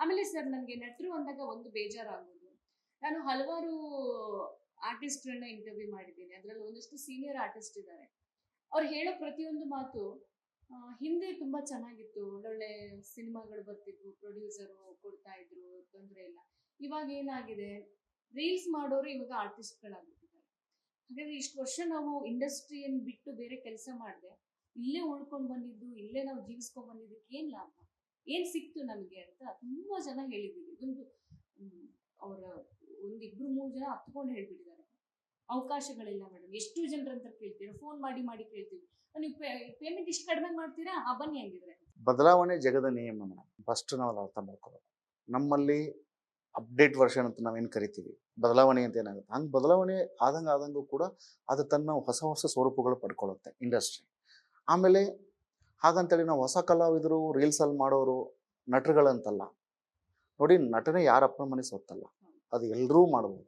ಆಮೇಲೆ ಸರ್ ನನಗೆ ನೆಟ್ರು ಅಂದಾಗ ಒಂದು ಬೇಜಾರಾಗೋದು. ನಾನು ಹಲವಾರು ಆರ್ಟಿಸ್ಟ್ಗಳನ್ನ ಇಂಟರ್ವ್ಯೂ ಮಾಡಿದ್ದೀನಿ. ಅದರಲ್ಲಿ ಒಂದಷ್ಟು ಸೀನಿಯರ್ ಆರ್ಟಿಸ್ಟ್ ಇದ್ದಾರೆ. ಅವ್ರು ಹೇಳೋ ಪ್ರತಿಯೊಂದು ಮಾತು ಹಿಂದೆ ತುಂಬಾ ಚೆನ್ನಾಗಿತ್ತು. ಒಳ್ಳೊಳ್ಳೆ ಸಿನಿಮಾಗಳು ಬರ್ತಿದ್ವು. ಪ್ರೊಡ್ಯೂಸರು ಕೊಡ್ತಾ ಇದ್ರು, ತೊಂದರೆ ಇಲ್ಲ. ಇವಾಗ ಏನಾಗಿದೆ? ರೀಲ್ಸ್ ಮಾಡೋರು ಇವಾಗ ಆರ್ಟಿಸ್ಟ್ಗಳಾಗ್ಬಿಟ್ಟಿದ್ದಾರೆ ಹಾಗಾದ್ರೆ ಇಷ್ಟು ವರ್ಷ ನಾವು ಇಂಡಸ್ಟ್ರಿಯನ್ನು ಬಿಟ್ಟು ಬೇರೆ ಕೆಲಸ ಮಾಡಿದೆ, ಇಲ್ಲೇ ಉಳ್ಕೊಂಡು ಬಂದಿದ್ದು, ಇಲ್ಲೇ ನಾವು ಜೀವಿಸ್ಕೊಂಡ್ ಬಂದಿದ್ದಕ್ಕೆ ಏನ್ ಲಾಭ? ಏನ್ ಸಿಕ್ತು ನಮಗೆ ಅಂತ ತುಂಬಾ ಜನ ಹೇಳಿದ್ದೀವಿ ಇದೊಂದು ಅವರ ಅವರ ಒಂದಿಬ್ರು ಮೂರು ಜನ ಹತ್ಕೊಂಡು ಹೇಳ್ಬಿಟ್ಟಿದ್ದಾರೆ. ಅವಕಾಶಗಳಿಲ್ಲ ಮೇಡಮ್ ಎಷ್ಟು ಜನರ ಅಂತ ಕೇಳ್ತೀರಾ? ಫೋನ್ ಮಾಡಿ ಮಾಡಿ ಕೇಳ್ತೀವಿ. ನೀವು ಪೇಮೆಂಟ್ ಇಷ್ಟು ಕಡಿಮೆ ಮಾಡ್ತೀರಾ? ಆ, ಬನ್ನಿ ಹಂಗಿದ್ರೆ. ಬದಲಾವಣೆ ಜಗದ ನಿಯಮ ಮೇಡಮ್ ಫಸ್ಟ್ ನಾವು ಅರ್ಥ ಮಾಡ್ಕೋಬೇಕು ನಮ್ಮಲ್ಲಿ ಅಪ್ಡೇಟ್ ವರ್ಷನ್ ಅಂತ ನಾವೇನು ಕರಿತೀವಿ? ಬದಲಾವಣೆ ಅಂತ ಏನಾಗುತ್ತೆ? ಹಂಗೆ ಬದಲಾವಣೆ ಆದಂಗೆ ಆದಂಗೂ ಕೂಡ ಅದು ತನ್ನ ಹೊಸ ಹೊಸ ಸ್ವರೂಪಗಳು ಪಡ್ಕೊಳ್ಳುತ್ತೆ ಇಂಡಸ್ಟ್ರಿ ಆಮೇಲೆ ಹಾಗಂತೇಳಿ ನಾವು ಹೊಸ ಕಲಾವಿದರು ರೀಲ್ಸಲ್ಲಿ ಮಾಡೋರು, ನಟರುಗಳಂತಲ್ಲ. ನೋಡಿ ನಟನೆ ಯಾರ ಅಪ್ಪನ ಮನೆ ಸೊತ್ತಲ್ಲ. ಅದು ಎಲ್ಲರೂ ಮಾಡ್ಬೋದು.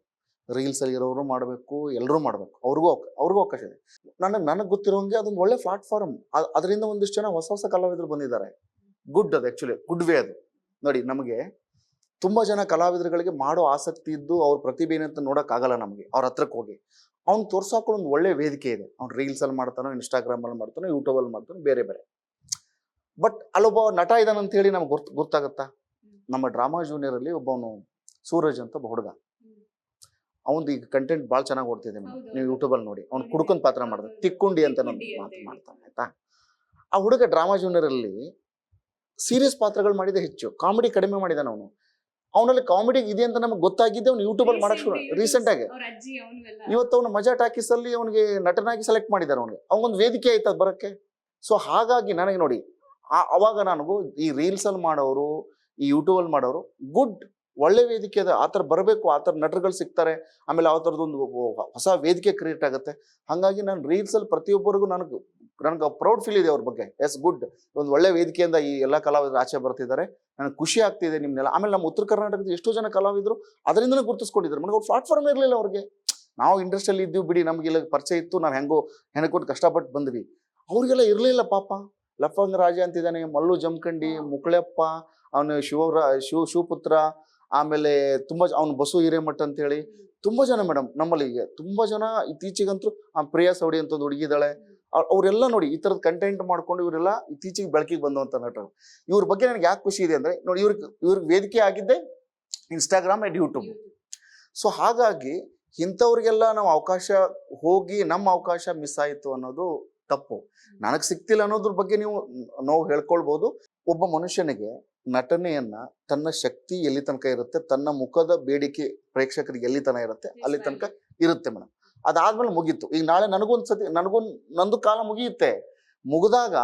ರೀಲ್ಸಲ್ಲಿ ಇರೋರು ಮಾಡಬೇಕು ಎಲ್ಲರೂ ಮಾಡಬೇಕು. ಅವ್ರಿಗೂ ಅವ್ರಿಗೂ ಅವಕಾಶ ಇದೆ. ನನಗೆ ನನಗೆ ಗೊತ್ತಿರೋಂಗೆ ಅದೊಂದು ಒಳ್ಳೆ ಪ್ಲಾಟ್ಫಾರ್ಮ್. ಅದರಿಂದ ಒಂದಿಷ್ಟು ಜನ ಹೊಸ ಹೊಸ ಕಲಾವಿದರು ಬಂದಿದ್ದಾರೆ. ಗುಡ್ ಅದು ಆ್ಯಕ್ಚುಲಿ ಗುಡ್ ವೇ ಅದು. ನೋಡಿ ನಮಗೆ ತುಂಬ ಜನ ಕಲಾವಿದರುಗಳಿಗೆ ಮಾಡೋ ಆಸಕ್ತಿ ಇದ್ದು ಅವ್ರ ಪ್ರತಿಭೆ ಏನಂತ ನೋಡೋಕ್ಕಾಗಲ್ಲ ನಮಗೆ, ಅವ್ರ ಹತ್ರಕ್ಕೆ ಹೋಗಿ. ಅವ್ನು ತೋರ್ಸೋಕೊಂಡು ಒಂದು ಒಳ್ಳೆ ವೇದಿಕೆ ಇದೆ. ಅವ್ನು ರೀಲ್ಸಲ್ಲಿ ಮಾಡ್ತಾನೋ ಇನ್ಸ್ಟಾಗ್ರಾಮಲ್ಲಿ ಮಾಡ್ತಾನೋ ಯೂಟ್ಯೂಬಲ್ಲಿ ಮಾಡ್ತಾನೋ, ಬೇರೆ ಬೇರೆ. ಬಟ್ ಅಲ್ಲೊಬ್ಬ ನಟ ಇದಾನಂತ ಅಂತ ಹೇಳಿ ನಮ್ಗೆ ಗೊತ್ತು ಗೊತ್ತಾಗತ್ತಾ? ನಮ್ಮ ಡ್ರಾಮಾ ಜೂನಿಯರ್ ಅಲ್ಲಿ ಒಬ್ಬವನು ಸೂರಜ್ ಅಂತ ಒಬ್ಬ ಹುಡುಗ. ಅವನ್ ಈಗ ಕಂಟೆಂಟ್ ಭಾಳ ಚೆನ್ನಾಗಿ ಓಡ್ತಿದೆ ನೀವು ಯೂಟ್ಯೂಬ್ ಅಲ್ಲಿ ನೋಡಿ. ಅವ್ನು ಕುಡ್ಕೊಂಡು ಪಾತ್ರ ಮಾಡಿದ. ತಿಕ್ಕುಂಡಿ ಅಂತ ನಾನು ಮಾತು. ಮಾಡ್ತಾನೆ ಆಯ್ತಾ? ಆ ಹುಡುಗ ಡ್ರಾಮಾ ಜೂನಿಯರ್ ಅಲ್ಲಿ ಸೀರಿಯಸ್ ಪಾತ್ರಗಳು ಮಾಡಿದೆ ಹೆಚ್ಚು. ಕಾಮಿಡಿ ಕಡಿಮೆ ಮಾಡಿದಾನೆ ಅವನು. ಅವನಲ್ಲಿ ಕಾಮಿಡಿ ಇದೆ ಅಂತ ನಮಗೆ ಗೊತ್ತಾಗಿದ್ದೆ ಅವ್ನು ಯೂಟ್ಯೂಬಲ್ಲಿ ಮಾಡಕ್ ಶುರು ರೀಸೆಂಟ್ ಆಗಿ. ಇವತ್ತು ಅವನು ಮಜಾ ಟಾಕೀಸ್ ಅಲ್ಲಿ ಅವನಿಗೆ ನಟನಾಗಿ ಸೆಲೆಕ್ಟ್ ಮಾಡಿದ್ದಾರೆ ಅವನಿಗೆ. ಒಂದು ವೇದಿಕೆ ಆಯ್ತು ಅದು ಬರಕ್ಕೆ. ಸೊ ಹಾಗಾಗಿ ನನಗೆ ನೋಡಿ ಅವಾಗ ನನಗೂ ಈ ರೀಲ್ಸಲ್ಲಿ ಮಾಡೋರು, ಈ ಯೂಟ್ಯೂಬಲ್ಲಿ ಮಾಡೋರು ಗುಡ್ ಒಳ್ಳೆ ವೇದಿಕೆ ಅದ. ಆ ಥರ ಬರಬೇಕು, ಆ ಥರ ನಟರುಗಳು ಸಿಗ್ತಾರೆ. ಆಮೇಲೆ ಆ ಥರದ್ದೊಂದು ಹೊಸ ವೇದಿಕೆ ಕ್ರಿಯೇಟ್ ಆಗುತ್ತೆ. ಹಾಗಾಗಿ ನಾನು ರೀಲ್ಸಲ್ಲಿ ಪ್ರತಿಯೊಬ್ಬರಿಗೂ ನನಗೆ ನನಗೆ ಪ್ರೌಡ್ ಫೀಲ್ ಇದೆ ಅವ್ರ ಬಗ್ಗೆ. ಎಸ್ ಗುಡ್ ಒಂದು ಒಳ್ಳೆ ವೇದಿಕೆಯಿಂದ ಈ ಎಲ್ಲ ಕಲಾವಿದರು ಆಚೆ ಬರ್ತಿದ್ದಾರೆ. ನನಗೆ ಖುಷಿ ಆಗ್ತಿದೆ ನಿಮ್ಮನ್ನೆಲ್ಲ ಆಮೇಲೆ ನಮ್ಮ ಉತ್ತರ ಕರ್ನಾಟಕದ ಎಷ್ಟೋ ಜನ ಕಲಾವಿದರು ಅದರಿಂದಲೇ ಗುರುತಿಸ್ಕೊಂಡಿದ್ದಾರೆ ನನಗೆ ಅವ್ರು ಪ್ಲಾಟ್ಫಾರ್ಮ್ ಇರಲಿಲ್ಲ ಅವ್ರಿಗೆ. ನಾವು ಇಂಡಸ್ಟ್ರಿಯಲ್ಲಿ ಇದ್ದೀವಿ ಬಿಡಿ ನಮಗೆಲ್ಲ ಪರಿಚಯ ಇತ್ತು, ನಾವು ಹೆಂಗೋ ಹೆಣಕೊಟ್ಟು ಕಷ್ಟಪಟ್ಟು ಬಂದ್ವಿ. ಅವ್ರಿಗೆಲ್ಲ ಇರಲಿಲ್ಲ ಪಾಪ. ಲಫಂಗ ರಾಜ ಅಂತಿದ್ದಾನೆ. ಮಲ್ಲು ಜಮಖಂಡಿ, ಮುಕ್ಳೆಪ್ಪ, ಅವನು ಶಿವರ ಶಿವ, ಶಿವಪುತ್ರ, ಆಮೇಲೆ ತುಂಬ ಅವನು ಬಸು ಹಿರೇಮಠ ಅಂತೇಳಿ. ತುಂಬ ಜನ ಮೇಡಮ್ ನಮ್ಮಲ್ಲಿ ಈಗ ತುಂಬ ಜನ ಇತ್ತೀಚೆಗಂತೂ ಆ ಪ್ರಿಯಾ ಸೌಡಿ ಅಂತ ಒಂದು ಹುಡುಗಿದ್ದಾಳೆ ಅವ್- ಅವರೆಲ್ಲ ನೋಡಿ ಈ ಥರದ ಕಂಟೆಂಟ್ ಮಾಡ್ಕೊಂಡು ಇವರೆಲ್ಲ ಇತ್ತೀಚೆಗೆ ಬೆಳಕಿಗೆ ಬಂದಂಥ ನಟರು. ಇವ್ರ ಬಗ್ಗೆ ನನಗೆ ಯಾಕೆ ಖುಷಿ ಇದೆ ಅಂದರೆ ನೋಡಿ ಇವ್ರಿಗೆ ಇವ್ರಿಗೆ ವೇದಿಕೆ ಆಗಿದ್ದೆ ಇನ್ಸ್ಟಾಗ್ರಾಮ್ ಆ್ಯಂಡ್ ಯೂಟ್ಯೂಬ್ ಸೊ ಹಾಗಾಗಿ ಇಂಥವ್ರಿಗೆಲ್ಲ ನಾವು ಅವಕಾಶ ಹೋಗಿ ನಮ್ಮ ಅವಕಾಶ ಮಿಸ್ ಆಯಿತು ಅನ್ನೋದು ತಪ್ಪು. ನನಗೆ ಸಿಕ್ತಿಲ್ಲ ಅನ್ನೋದ್ರ ಬಗ್ಗೆ ನೀವು ನೋವು ಹೇಳ್ಕೊಳ್ಬೋದು. ಒಬ್ಬ ಮನುಷ್ಯನಿಗೆ ನಟನೆಯನ್ನ ತನ್ನ ಶಕ್ತಿ ಎಲ್ಲಿ ತನಕ ಇರುತ್ತೆ ತನ್ನ ಮುಖದ ಬೇಡಿಕೆ ಪ್ರೇಕ್ಷಕರಿಗೆ ಎಲ್ಲಿ ತನಕ ಇರುತ್ತೆ ಅಲ್ಲಿ ತನಕ ಇರುತ್ತೆ ಮೇಡಮ್ ಅದಾದ್ಮೇಲೆ ಮುಗೀತು. ಈಗ ನಾಳೆ ನನಗೊಂದ್ಸತಿ ಸತಿ ನನಗೊಂದು ನಂದು ಕಾಲ ಮುಗಿಯುತ್ತೆ. ಮುಗಿದಾಗ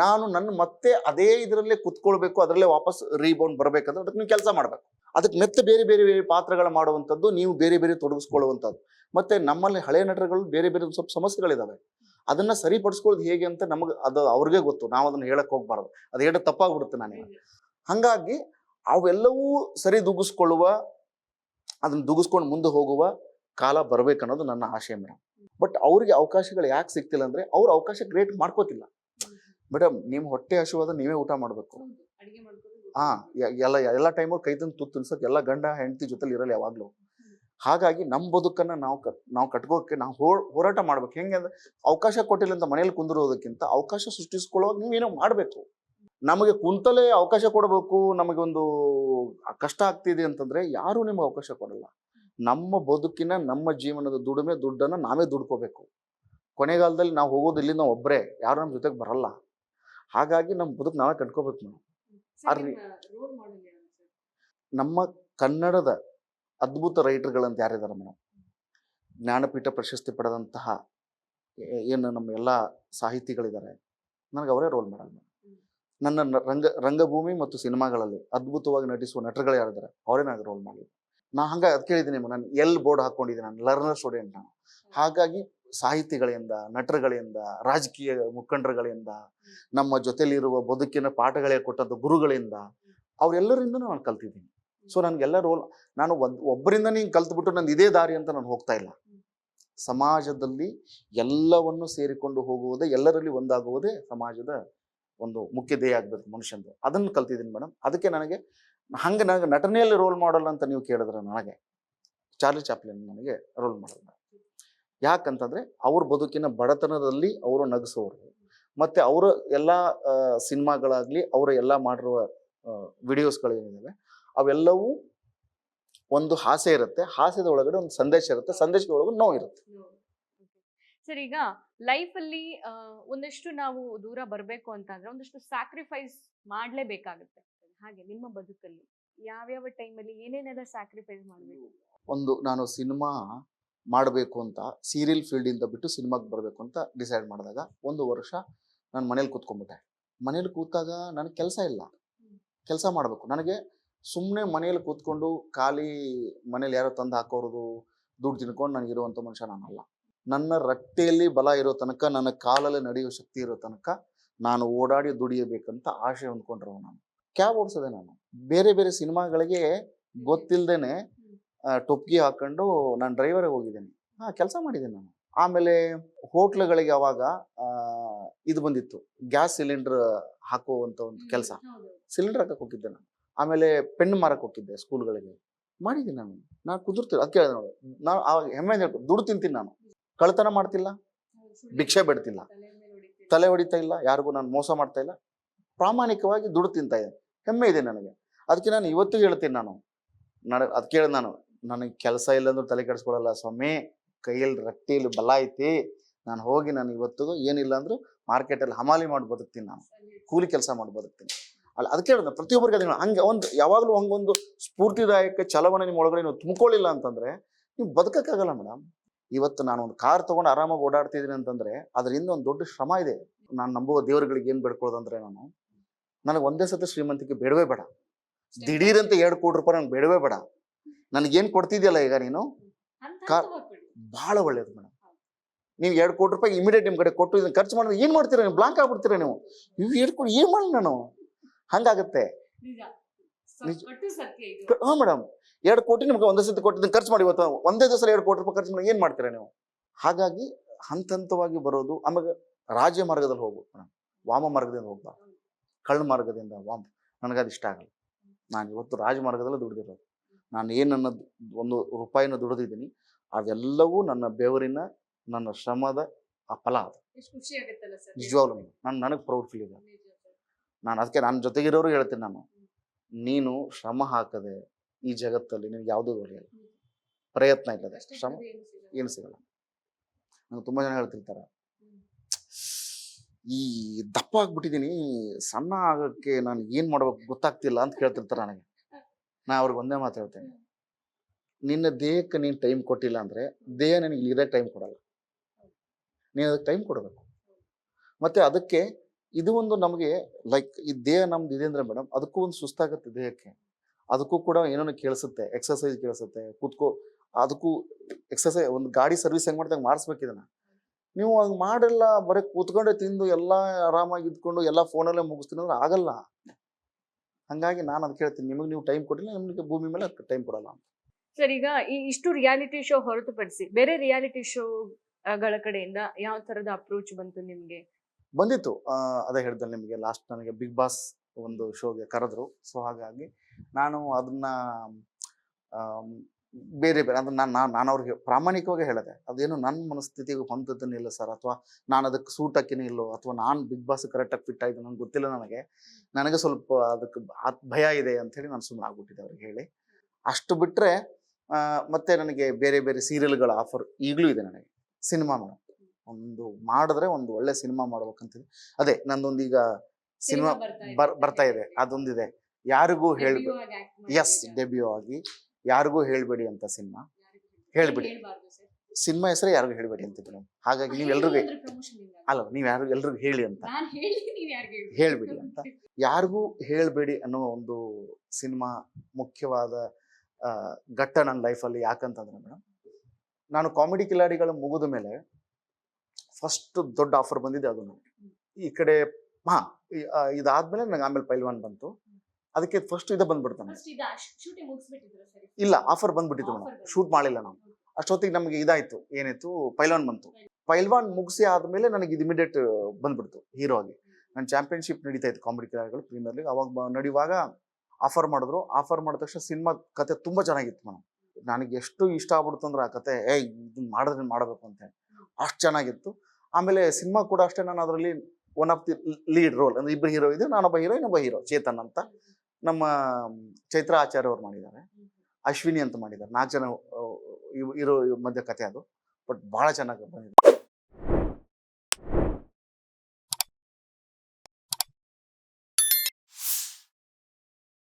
ನಾನು ನನ್ನ ಮತ್ತೆ ಅದೇ ಇದರಲ್ಲೇ ಕುತ್ಕೊಳ್ಬೇಕು ಅದರಲ್ಲೇ ವಾಪಸ್ ರೀಬೌಂಡ್ ಬರ್ಬೇಕಂದ್ರೆ ಅದಕ್ಕೆ ನೀವು ಕೆಲಸ ಮಾಡ್ಬೇಕು. ಅದಕ್ಕೆ ಮತ್ತೆ ಬೇರೆ ಬೇರೆ ಬೇರೆ ಪಾತ್ರಗಳು ಮಾಡುವಂಥದ್ದು ನೀವು ಬೇರೆ ಬೇರೆ ತೊಡಗಿಸ್ಕೊಳ್ಳುವಂಥದ್ದು. ಮತ್ತೆ ನಮ್ಮಲ್ಲಿ ಹಳೆ ನಟರುಗಳು ಬೇರೆ ಬೇರೆ ಒಂದ್ ಸ್ವಲ್ಪ ಸಮಸ್ಯೆಗಳಿದಾವೆ. ಅದನ್ನ ಸರಿಪಡಿಸ್ಕೊಳ್ಳೋದು ಹೇಗೆ ಅಂತ ನಮಗೆ ಅದು ಅವ್ರಿಗೆ ಗೊತ್ತು. ನಾವು ಅದನ್ನ ಹೇಳಕ್ ಹೋಗ್ಬಾರ್ದು. ಅದು ಹೇಳ ತಪ್ಪಾಗ್ಬಿಡುತ್ತೆ ನನಗೆ ಹಂಗಾಗಿ ಅವೆಲ್ಲವೂ ಸರಿ ದುಗಿಸ್ಕೊಳ್ಳುವ ಅದನ್ನ ದುಗಿಸ್ಕೊಂಡು ಮುಂದೆ ಹೋಗುವ ಕಾಲ ಬರ್ಬೇಕನ್ನೋದು ನನ್ನ ಆಶಯ ಮೇಡಮ್ ಬಟ್ ಅವ್ರಿಗೆ ಅವಕಾಶಗಳು ಯಾಕೆ ಸಿಗ್ತಿಲ್ಲ ಅಂದ್ರೆ ಅವ್ರ ಅವಕಾಶ ಕ್ರಿಯೇಟ್ ಮಾಡ್ಕೋತಿಲ್ಲ. ಮೇಡಮ್ ನಿಮ್ಮ ಹೊಟ್ಟೆ ಹಸುವಾದ ನೀವೇ ಊಟ ಮಾಡಬೇಕು. ಹಾ ಎಲ್ಲ ಎಲ್ಲ ಟೈಮಲ್ಲಿ ಕೈ ತಂದು ತುತ್ತು ತಿನ್ಸಕ್ ಎಲ್ಲ ಗಂಡ ಹೆಂಡತಿ ಜೊತೆಲಿ ಇರಲ್ಲ ಯಾವಾಗ್ಲೂ. ಹಾಗಾಗಿ ನಮ್ಮ ಬದುಕನ್ನು ನಾವು ಕಟ್ ನಾವು ಕಟ್ಕೋಕ್ಕೆ ನಾವು ಹೋ- ಹೋರಾಟ ಮಾಡ್ಬೇಕು. ಹೆಂಗೆ ಅಂದ್ರೆ ಅವಕಾಶ ಕೊಟ್ಟಿಲ್ಲ ಅಂತ ಮನೇಲಿ ಕುಂದಿರೋದಕ್ಕಿಂತ ಅವಕಾಶ ಸೃಷ್ಟಿಸ್ಕೊಳ್ಳೋವಾಗ ನೀವೇನೋ ಮಾಡಬೇಕು. ನಮಗೆ ಕುಂತಲೇ ಅವಕಾಶ ಕೊಡಬೇಕು ನಮಗೆ ಒಂದು ಕಷ್ಟ ಆಗ್ತಿದೆ ಅಂತಂದರೆ ಯಾರೂ ನಿಮಗೆ ಅವಕಾಶ ಕೊಡಲ್ಲ. ನಮ್ಮ ಬದುಕಿನ ನಮ್ಮ ಜೀವನದ ದುಡಿಮೆ ದುಡ್ಡನ್ನು ನಾವೇ ದುಡ್ಕೋಬೇಕು. ಕೊನೆಗಾಲದಲ್ಲಿ ನಾವು ಹೋಗೋದು ಇಲ್ಲಿಂದ ಒಬ್ಬರೇ ಯಾರು ನಮ್ಮ ಜೊತೆಗೆ ಬರಲ್ಲ. ಹಾಗಾಗಿ ನಮ್ಮ ಬದುಕು ನಾವೇ ಕಟ್ಕೋಬೇಕು ನಾವು ನಮ್ಮ ಕನ್ನಡದ ಅದ್ಭುತ ರೈಟರ್ಗಳಂತ ಯಾರಿದ್ದಾರೆ ಮೇಡಮ್? ಜ್ಞಾನಪೀಠ ಪ್ರಶಸ್ತಿ ಪಡೆದಂತಹ ಏನು ನಮ್ಮ ಎಲ್ಲ ಸಾಹಿತಿಗಳಿದ್ದಾರೆ. ನನಗೆ ಅವರೇ ರೋಲ್ ಮಾಡಲ್ಲ ನನ್ನ ರಂಗ, ರಂಗಭೂಮಿ ಮತ್ತು ಸಿನಿಮಾಗಳಲ್ಲಿ ಅದ್ಭುತವಾಗಿ ನಟಿಸುವ ನಟರುಗಳು ಯಾರಿದ್ದಾರೆ? ಅವರೇ ನನಗೆ ರೋಲ್ ಮಾಡಲಿ ನಾ ಹಂಗ ಅದ್ ಕೇಳಿದ್ದೀನಿ ನಾನು ಎಲ್ ಬೋರ್ಡ್ ಹಾಕೊಂಡಿದ್ದೀನಿ. ನಾನು ಲರ್ನರ್ ಸ್ಟೂಡೆಂಟ್ ನಾನು. ಹಾಗಾಗಿ ಸಾಹಿತಿಗಳಿಂದ, ನಟರುಗಳಿಂದ, ರಾಜಕೀಯ ಮುಖಂಡರುಗಳಿಂದ, ನಮ್ಮ ಜೊತೆಲಿರುವ ಬದುಕಿನ ಪಾಠಗಳೇ ಕೊಟ್ಟದ್ದು ಗುರುಗಳಿಂದ ಅವರೆಲ್ಲರಿಂದ ನಾನು ಕಲ್ತಿದ್ದೀನಿ. ಸೊ ನನಗೆಲ್ಲ ರೋಲ್ ನಾನು ಒಂದು ಒಬ್ಬರಿಂದ ನೀನು ಕಲ್ತ್ಬಿಟ್ಟು ನಂದು ಇದೇ ದಾರಿ ಅಂತ ನಾನು ಹೋಗ್ತಾ ಇಲ್ಲ. ಸಮಾಜದಲ್ಲಿ ಎಲ್ಲವನ್ನು ಸೇರಿಕೊಂಡು ಹೋಗುವುದೇ ಎಲ್ಲರಲ್ಲಿ ಒಂದಾಗುವುದೇ ಸಮಾಜದ ಒಂದು ಮುಖ್ಯ ಧ್ಯೇಯ ಆಗ್ಬೇಕು ಮನುಷ್ಯಂದು. ಅದನ್ನು ಕಲ್ತಿದ್ದೀನಿ ಮೇಡಮ್ ಅದಕ್ಕೆ ನನಗೆ ಹಂಗೆ ನನಗೆ ನಟನೆಯಲ್ಲಿ ರೋಲ್ ಮಾಡಲ್ ಅಂತ ನೀವು ಕೇಳಿದ್ರೆ ನನಗೆ ಚಾರ್ಲಿ ಚಾಪ್ಲಿನ್ ನನಗೆ ರೋಲ್ ಮಾಡಲ್ ಯಾಕಂತಂದ್ರೆ ಅವ್ರ ಬದುಕಿನ ಬಡತನದಲ್ಲಿ ಅವರು ನಗಿಸೋರು. ಮತ್ತೆ ಅವರ ಎಲ್ಲ ಸಿನಿಮಾಗಳಾಗ್ಲಿ ಅವರ ಎಲ್ಲ ಮಾಡಿರುವ ವಿಡಿಯೋಸ್ಗಳು ಏನಿದಾವೆ ಅವೆಲ್ಲವೂ ಒಂದು ಹಾಸೆ ಇರುತ್ತೆ. ಹಾಸ್ಯದ ಒಳಗಡೆ ಒಂದು ಸಂದೇಶ ಇರುತ್ತೆ. ಸಂದೇಶದ ಒಳಗಡೆ ನೋವು ಇರುತ್ತೆ. ಸರ್ ಈಗ ಲೈಫ್ ಅಲ್ಲಿ ಒಂದಷ್ಟು ನಾವು ದೂರ ಬರಬೇಕು ಅಂತಂದ್ರೆ ಒಂದಷ್ಟು ಸ್ಯಾಕ್ರಿಫೈಸ್ ಮಾಡಲೇಬೇಕಾಗುತ್ತೆ. ಹಾಗೆ ನಿಮ್ಮ ಬದುಕಲ್ಲಿ ಯಾವ್ಯಾವ ಟೈಮಲ್ಲಿ ಏನೇನೆಲ್ಲ ಸ್ಯಾಕ್ರಿಫೈಸ್ ಮಾಡಬೇಕು? ಒಂದು ನಾನು ಸಿನಿಮಾ ಮಾಡಬೇಕು ಅಂತ ಸೀರಿಯಲ್ ಫೀಲ್ಡಿಂದ ಬಿಟ್ಟು ಸಿನಿಮಾಗೆ ಬರಬೇಕು ಅಂತ ಡಿಸೈಡ್ ಮಾಡಿದಾಗ ಒಂದು ವರ್ಷ ನಾನು ಮನೇಲಿ ಕೂತ್ಕೊಂಡ್ಬಿಟ್ಟೆ. ಮನೇಲಿ ಕೂತಾಗ ನನಗೆ ಕೆಲಸ ಇಲ್ಲ. ಕೆಲಸ ಮಾಡಬೇಕು. ನನಗೆ ಸುಮ್ಮನೆ ಮನೇಲಿ ಕೂತ್ಕೊಂಡು ಖಾಲಿ ಮನೇಲಿ ಯಾರೋ ತಂದು ಹಾಕೋರೋದು, ದುಡ್ಡು ತಿನ್ಕೊಂಡು ನನಗಿರುವಂಥ ಮನುಷ್ಯ ನಾನಲ್ಲ. ನನ್ನ ರಟ್ಟೆಯಲ್ಲಿ ಬಲ ಇರೋ ತನಕ, ನನ್ನ ಕಾಲಲ್ಲಿ ನಡೆಯೋ ಶಕ್ತಿ ಇರೋ ತನಕ ನಾನು ಓಡಾಡಿ ದುಡಿಯಬೇಕಂತ ಆಶೆ ಹೊಂದ್ಕೊಂಡಿರೋ ನಾನು. ಕ್ಯಾಬ್ ಓಡಿಸೋದೆ ನಾನು. ಬೇರೆ ಬೇರೆ ಸಿನಿಮಾಗಳಿಗೆ ಗೊತ್ತಿಲ್ಲದೇನೆ ಟೊಪ್ಗಿ ಹಾಕೊಂಡು ನಾನು ಡ್ರೈವರೇ ಹೋಗಿದ್ದೇನೆ. ಹಾಂ, ಕೆಲಸ ಮಾಡಿದ್ದೇನೆ ನಾನು. ಆಮೇಲೆ ಹೋಟ್ಲುಗಳಿಗೆ ಅವಾಗ ಇದು ಬಂದಿತ್ತು. ಗ್ಯಾಸ್ ಸಿಲಿಂಡರ್ ಹಾಕುವಂಥ ಒಂದು ಕೆಲಸ. ಸಿಲಿಂಡರ್ ಹಾಕಕ್ಕೆ ಹೋಗಿದ್ದೆ ನಾನು. ಆಮೇಲೆ ಪೆನ್ ಮಾರಕ್ಕೆ ಹೋಗಿದ್ದೆ ಸ್ಕೂಲ್ಗಳಿಗೆ. ಮಾಡಿದ್ದೀನಿ ನಾನು. ನಾನು ಕುದುರ್ತೀನಿ ಅದು ಕೇಳಿದೆ ನೋಡಿ. ನಾನು ಆವಾಗ ಹೆಮ್ಮೆ ಹೇಳ್ಕೊಂಡು ದುಡ್ಡು ತಿಂತೀನಿ ನಾನು. ಕಳ್ತನ ಮಾಡ್ತಿಲ್ಲ. ಭಿಕ್ಷೆ ಬಿಡ್ತಿಲ್ಲ. ತಲೆ ಹೊಡಿತಾ ಇಲ್ಲ. ಯಾರಿಗೂ ನಾನು ಮೋಸ ಮಾಡ್ತಾ ಇಲ್ಲ. ಪ್ರಾಮಾಣಿಕವಾಗಿ ದುಡ್ಡು ತಿಂತಾ ಇದ್ದೆ ಹೆಮ್ಮೆ ಇದೆ ನನಗೆ. ಅದಕ್ಕೆ ನಾನು ಇವತ್ತು ಹೇಳ್ತೀನಿ ನಾನು. ನಡ ಅದು ಕೇಳಿದೆ ನಾನು. ನನಗೆ ಕೆಲಸ ಇಲ್ಲ ಅಂದ್ರೂ ತಲೆ ಕೆಡಿಸ್ಕೊಳ್ಳಲ್ಲ ಸ್ವಾಮಿ. ಕೈಯಲ್ಲಿ ರಟ್ಟಿಯಲ್ಲಿ ಬಲ ಐತಿ ನಾನು ಹೋಗಿ ನಾನು ಇವತ್ತಿಗೂ ಏನಿಲ್ಲ ಅಂದ್ರೂ ಮಾರ್ಕೆಟಲ್ಲಿ ಹಮಾಲಿ ಮಾಡಿ ಬದುಕ್ತೀನಿ ನಾನು. ಕೂಲಿ ಕೆಲಸ ಮಾಡಿ ಬದುಕ್ತೀನಿ. ಅಲ್ಲ ಅದಕ್ಕೆ ಹೇಳಿದ್ರೆ ಪ್ರತಿಯೊಬ್ಬರಿಗೆ ಅದೇ ಹಂಗೆ ಒಂದು ಯಾವಾಗಲೂ ಹಂಗೊಂದು ಸ್ಫೂರ್ತಿದಾಯಕ ಛಲವನ್ನ ನಿಮ್ಮ ಒಳಗಡೆ ನೀವು ತುಂಬಿಕೊಳ್ಳಿಲ್ಲ ಅಂತಂದ್ರೆ ನೀವು ಬದುಕಕ್ಕಾಗಲ್ಲ ಮೇಡಮ್ ಇವತ್ತು ನಾನು ಒಂದು ಕಾರ್ ತಗೊಂಡು ಆರಾಮಾಗಿ ಓಡಾಡ್ತಿದ್ದೀನಿ ಅಂತಂದ್ರೆ ಅದರಿಂದ ಒಂದು ದೊಡ್ಡ ಶ್ರಮ ಇದೆ. ನಾನು ನಂಬುವ ದೇವರುಗಳಿಗೆ ಏನು ಬೇಡ್ಕೊಳ್ಳೋದಂದ್ರೆ ನಾನು ನನಗೆ ಒಂದೇ ಸತಿ ಶ್ರೀಮಂತಿಕೆ ಬೇಡವೇ ಬೇಡ. ದಿಢೀರಂತ ಎರಡು ಕೋಟಿ ರೂಪಾಯಿ ನಂಗೆ ಬೇಡವೇ ಬೇಡ. ನನಗೇನು ಕೊಡ್ತಿದ್ಯಲ್ಲ ಈಗ ನೀನು? ಕಾ- ಬಹಳ ಒಳ್ಳೇದು ಮೇಡಮ್. ನೀವು ಎರಡು ಕೋಟಿ ರೂಪಾಯಿ ಇಮಿಡಿಯೇಟ್ ನಿಮ್ಮ ಕಡೆ ಕೊಟ್ಟು ಇದನ್ನ ಖರ್ಚು ಮಾಡಿದ್ರೆ ಏನು ಮಾಡ್ತೀರ ನೀವು? ಬ್ಲಾಂಕ್ ಆಗ್ಬಿಡ್ತೀರಾ ನೀವು? ನೀವು ಎರಡು ಕೋಟಿ ಏನು ಮಾಡಿ ನಾನು? ಹಂಗಾಗತ್ತೆ. ಹಾಂ ಮೇಡಮ್. ಎರಡು ಕೋಟಿ ನಿಮ್ಗೆ ಒಂದೇ ಸತಿ ಕೊಟ್ಟು ಇದನ್ನ ಖರ್ಚು ಮಾಡಿ ಇವತ್ತು ಒಂದೇ ದಿವಸ ಎರಡು ಕೋಟಿ ರೂಪಾಯಿ ಖರ್ಚು ಮಾಡಿ ಏನು ಮಾಡ್ತೀರಾ ನೀವು? ಹಾಗಾಗಿ ಹಂತ ಹಂತವಾಗಿ ಬರೋದು ಆಮೇಲೆ ರಾಜ್ಯ ಮಾರ್ಗದಲ್ಲಿ ಹೋಗ್ಬೇಕು ಮೇಡಮ್. ವಾಮ ಮಾರ್ಗದಿಂದ ಹೋಗ್ಬಾರ್ದು ಕಳ್ಳ ಮಾರ್ಗದಿಂದ ವಾಮ. ನನಗದು ಇಷ್ಟ ಆಗಲ್ಲ. ನಾನು ಇವತ್ತು ರಾಜಮಾರ್ಗದಲ್ಲಿ ದುಡಿದಿರೋದು. ನಾನು ಏನನ್ನ ನನ್ನ ಒಂದು ರೂಪಾಯಿನ ದುಡಿದಿದ್ದೀನಿ. ಅವೆಲ್ಲವೂ ನನ್ನ ಬೆವರಿನ ನನ್ನ ಶ್ರಮದ ಆ ಫಲ ಅದು. ನಿಜವಾಗ್ಲೂ ನಾನು ನನಗೆ ಪ್ರೌಡ್ ಫೀಲ್ ಇದೆ. ನಾನು ಅದಕ್ಕೆ ನನ್ನ ಜೊತೆಗಿರೋರು ಹೇಳ್ತೀನಿ ನಾನು. ನೀನು ಶ್ರಮ ಹಾಕದೆ ಈ ಜಗತ್ತಲ್ಲಿ ನಿನಗೆ ಯಾವುದೂ ದೊರೆಯಲ್ಲ. ಪ್ರಯತ್ನ ಇಲ್ಲದೆ ಶ್ರಮ ಏನು ಸಿಗಲ್ಲ. ನಂಗೆ ತುಂಬ ಜನ ಹೇಳ್ತಿರ್ತಾರೆ. ಈ ದಪ್ಪ ಆಗ್ಬಿಟ್ಟಿದ್ದೀನಿ ಸಣ್ಣ ಆಗೋಕ್ಕೆ ನಾನು ಏನು ಮಾಡ್ಬೇಕು ಗೊತ್ತಾಗ್ತಿಲ್ಲ ಅಂತ ಕೇಳ್ತಿರ್ತಾರೆ ನನಗೆ. ನಾ ಅವ್ರಿಗೆ ಒಂದೇ ಮಾತು ಹೇಳ್ತೇನೆ. ನಿನ್ನ ದೇಹಕ್ಕೆ ನೀನು ಟೈಮ್ ಕೊಟ್ಟಿಲ್ಲ ಅಂದರೆ ದೇಹ ನಿನಗೆ ಇದೇ ಟೈಮ್ ಕೊಡಲ್ಲ. ನೀನು ಅದಕ್ಕೆ ಟೈಮ್ ಕೊಡಬೇಕು. ಮತ್ತು ಅದಕ್ಕೆ ಇದು ಒಂದು ನಮಗೆ ಲೈಕ್ ಈ ದೇಹ ನಮ್ದು ಇದೆ ಅಂದರೆ ಮೇಡಮ್ ಅದಕ್ಕೂ ಒಂದು ಸುಸ್ತಾಗುತ್ತೆ ದೇಹಕ್ಕೆ. ಅದಕ್ಕೂ ಕೂಡ ಏನೋ ಕೇಳಿಸುತ್ತೆ? ಎಕ್ಸಸೈಸ್ ಕೇಳಿಸುತ್ತೆ, ಕೂತ್ಕೋ, ಅದಕ್ಕೂ ಎಕ್ಸಸೈಸ್ ಒಂದು ಗಾಡಿ ಸರ್ವಿಸ್ ಹೆಂಗೆ ಮಾಡ್ದಂಗೆ ಮಾಡಿಸ್ಬೇಕು ಇದನ್ನು. ನೀವು ಹಂಗೆ ಮಾಡಲ್ಲ, ಬರೀ ಕೂತ್ಕೊಂಡೆ ತಿಂದು ಎಲ್ಲ ಆರಾಮಾಗಿ ಇದ್ಕೊಂಡು ಎಲ್ಲ ಫೋನಲ್ಲೇ ಮುಗಿಸ್ತೀನಿ ಅಂದ್ರೆ ಆಗಲ್ಲ. ಹಂಗಾಗಿ ನಾನು ಅದಕ್ಕೆ ಹೇಳ್ತೀನಿ, ನಿಮಗೆ ನೀವು ಟೈಮ್ ಕೊಟ್ಟಿಲ್ಲ, ನಿಮಗೆ ಭೂಮಿ ಮೇಲೆ ಟೈಮ್ ಕೊಡಲ್ಲ ಅಂತ. ಸರ್, ಈಗ ಈ ಇಷ್ಟು ರಿಯಾಲಿಟಿ ಶೋ ಹೊರತುಪಡಿಸಿ ಬೇರೆ ರಿಯಾಲಿಟಿ ಶೋಗಳ ಕಡೆಯಿಂದ ಯಾವ ತರದ ಅಪ್ರೋಚ್ ಬಂತು ನಿಮ್ಗೆ? ಬಂದಿತ್ತು. ಅದೇ ಹೇಳಿದೆ ನಿಮಗೆ ಲಾಸ್ಟ್ ನನಗೆ ಬಿಗ್ ಬಾಸ್ ಒಂದು ಶೋಗೆ ಕರೆದ್ರು. ಸೊ ಹಾಗಾಗಿ ನಾನು ಅದನ್ನ ಬೇರೆ ಬೇರೆ ಅಂದ್ರೆ ನಾನು ನಾನು ಅವ್ರಿಗೆ ಪ್ರಾಮಾಣಿಕವಾಗಿ ಹೇಳಿದೆ. ಅದೇನು ನನ್ನ ಮನಸ್ಥಿತಿಗೆ ಹೊಂದದನ್ನಿಲ್ಲ ಸರ್ ಅಥವಾ ನಾನು ಅದಕ್ಕೆ ಸೂಟ್ ಹಾಕಿನೇ ಇಲ್ಲೋ, ಅಥವಾ ನಾನು ಬಿಗ್ ಬಾಸ್ ಕರೆಕ್ಟಾಗಿ ಫಿಟ್ ಆಗಿದೆ ನನಗೆ ಗೊತ್ತಿಲ್ಲ ನನಗೆ. ನನಗೆ ಸ್ವಲ್ಪ ಅದಕ್ಕೆ ಭಯ ಇದೆ ಅಂಥೇಳಿ ನಾನು ಸುಮ್ಮನೆ ಆಗ್ಬಿಟ್ಟಿದ್ದೆ ಅವ್ರಿಗೆ ಹೇಳಿ. ಅಷ್ಟು ಬಿಟ್ಟರೆ ಮತ್ತೆ ನನಗೆ ಬೇರೆ ಬೇರೆ ಸೀರಿಯಲ್ಗಳ ಆಫರ್ ಈಗಲೂ ಇದೆ ನನಗೆ. ಸಿನಿಮಾ ಮೇಡಮ್ ಒಂದು ಮಾಡಿದ್ರೆ ಒಂದು ಒಳ್ಳೆ ಸಿನಿಮಾ ಮಾಡ್ಬೇಕಂತಿದೆ. ಅದೇ ನಂದೊಂದು ಈಗ ಸಿನಿಮಾ ಬರ್ ಬರ್ತಾ ಇದೆ. ಅದೊಂದಿದೆ. ಯಾರಿಗೂ ಹೇಳ್ಬೇಡಿ ಎಸ್ ಡೆಬ್ಯೂ ಆಗಿ. ಯಾರಿಗೂ ಹೇಳಬೇಡಿ ಅಂತ ಸಿನಿಮಾ. ಹೇಳ್ಬಿಡಿ. ಸಿನಿಮಾ ಹೆಸರು ಯಾರಿಗೂ ಹೇಳಬೇಡಿ ಅಂತ ಮೇಡಮ್ ಹಾಗಾಗಿ ನೀವು ಎಲ್ರಿಗೂ ಅಲ್ಲ ನೀವು ಯಾರು ಎಲ್ರಿಗೂ ಹೇಳಿ ಅಂತ. ಹೇಳ್ಬಿಡಿ ಅಂತ. ಯಾರಿಗೂ ಹೇಳಬೇಡಿ ಅನ್ನೋ ಒಂದು ಸಿನಿಮಾ ಮುಖ್ಯವಾದ ಘಟ್ಟ ನನ್ನ ಲೈಫಲ್ಲಿ ಯಾಕಂತಂದ್ರೆ ಮೇಡಮ್ ನಾನು ಕಾಮಿಡಿ ಕಿಲಾಡಿಗಳು ಮುಗಿದ ಮೇಲೆ ಫಸ್ಟ್ ದೊಡ್ಡ ಆಫರ್ ಬಂದಿದೆ ಅದು ನನಗೆ ಈ ಕಡೆ ಹಾ ಇದಾದ್ಮೇಲೆ ನನಗೆ ಆಮೇಲೆ ಪೈಲ್ವಾನ್ ಬಂತು. ಅದಕ್ಕೆ ಫಸ್ಟ್ ಇದು ಬಂದ್ಬಿಡ್ತಾನೆ ಇಲ್ಲ ಆಫರ್ ಬಂದ್ಬಿಟ್ಟಿತ್ತು ಮೇಡಮ್ ಶೂಟ್ ಮಾಡಿಲ್ಲ ನಾವು ಅಷ್ಟೊತ್ತಿಗೆ ನಮಗೆ ಇದಾಯ್ತು ಏನಿತ್ತು ಪೈಲ್ವಾನ್ ಬಂತು. ಪೈಲ್ವಾನ್ ಮುಗಿಸಿ ಆದ್ಮೇಲೆ ನನಗೆ ಇದು ಇಮಿಡಿಯೇಟ್ ಬಂದ್ಬಿಡ್ತು ಹೀರೋ ಆಗಿ. ನನ್ನ ಚಾಂಪಿಯನ್ಶಿಪ್ ನಡೀತಾ ಇತ್ತು ಕಾಮಿಡಿ ಕಿಲಾಡಿಗಳು ಪ್ರೀಮಿಯರ್ ಲೀಗ್ ಅವಾಗ ನಡೆಯುವಾಗ ಆಫರ್ ಮಾಡಿದ್ರು. ಆಫರ್ ಮಾಡಿದ ತಕ್ಷಣ ಸಿನಿಮಾ ಕತೆ ತುಂಬ ಚೆನ್ನಾಗಿತ್ತು ಮೇಡಮ್. ನನಗೆ ಎಷ್ಟು ಇಷ್ಟ ಆಗ್ಬಿಡ್ತು ಅಂದ್ರೆ ಆ ಕತೆ, ಏ ಇದನ್ನ ಮಾಡಿದ್ರೆ ಮಾಡಬೇಕು ಅಂತ ಅಷ್ಟು ಚೆನ್ನಾಗಿತ್ತು. ಆಮೇಲೆ ಸಿನಿಮಾ ಕೂಡ ಅಷ್ಟೇ ನಾನು ಅದರಲ್ಲಿ one of the lead role ಅಂದ್ರೆ ಇಬ್ಬರು ಹೀರೋ ಇದೆ ನಾನೊಬ್ಬ ಹೀರೋ ಇನ್ನೊಬ್ಬ ಹೀರೋ ಚೇತನ್ ಅಂತ. ನಮ್ಮ, ಚೈತ್ರ ಆಚಾರ್ಯ ಅವ್ರು ಮಾಡಿದ್ದಾರೆ. ಅಶ್ವಿನಿ ಅಂತ ಮಾಡಿದ್ದಾರೆ. ನಾಲ್ಕು ಜನ ಇರೋ ಮಧ್ಯ ಕತೆ ಅದು. ಬಟ್ ಭಾಳ ಚೆನ್ನಾಗಿ ಬಂದಿದೆ.